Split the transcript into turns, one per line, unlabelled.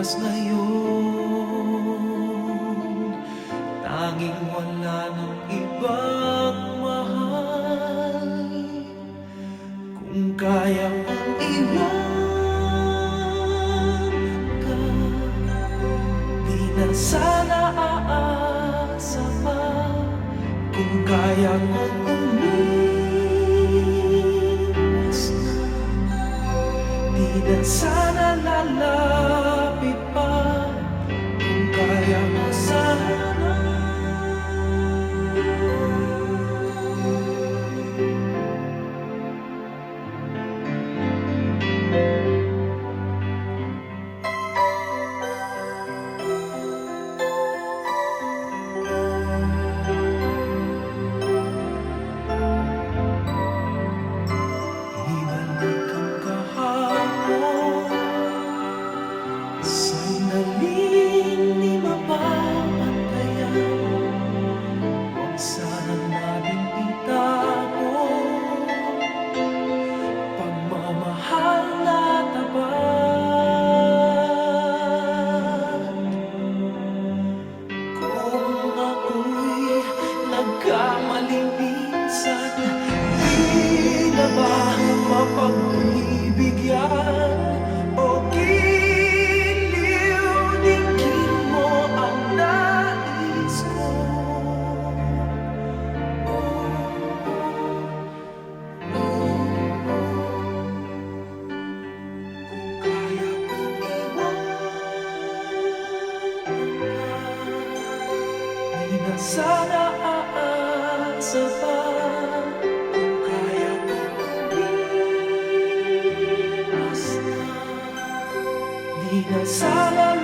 bukas ngayon Tanging wala ng ibang mahal. Kung kaya kong iwan ka Di na sana aasa pa. Kung kaya kong umiwas na Di na sana lalapit ba mapagbibigyan O giliw-dingin mo ang nais ko? Kaya kong iwanan Di na sana Sana